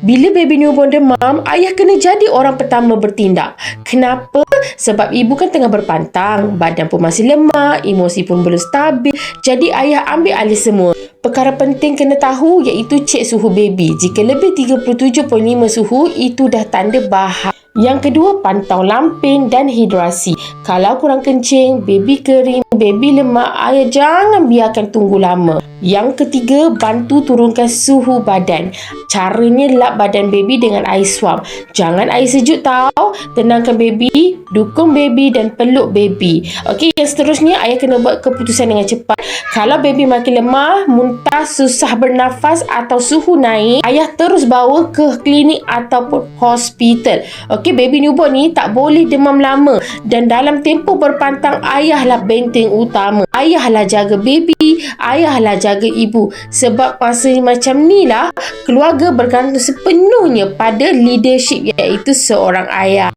Bila baby newborn demam, ayah kena jadi orang pertama bertindak. Kenapa? Sebab ibu kan tengah berpantang, badan pun masih lemah, emosi pun belum stabil. Jadi ayah ambil alih semua. Perkara penting kena tahu iaitu cek suhu baby. Jika lebih 37.5 suhu, itu dah tanda bahaya. Yang kedua, pantau lampin dan hidrasi. Kalau kurang kencing, baby kering, baby lemak, ayah jangan biarkan tunggu lama. Yang ketiga, bantu turunkan suhu badan. Caranya lap badan baby dengan air swab. Jangan air sejuk tau. Tenangkan baby, dukung baby dan peluk baby. Okey, yang seterusnya ayah kena buat keputusan dengan cepat. Kalau baby makin lemah, muntah, susah bernafas atau suhu naik, ayah terus bawa ke klinik ataupun hospital. Okey, baby newborn ni tak boleh demam lama dan dalam tempoh berpantang ayahlah benteng utama. Ayahlah jaga baby, ayahlah jaga ibu. Sebab masa macam ni lah, keluarga bergantung sepenuhnya pada leadership iaitu seorang ayah.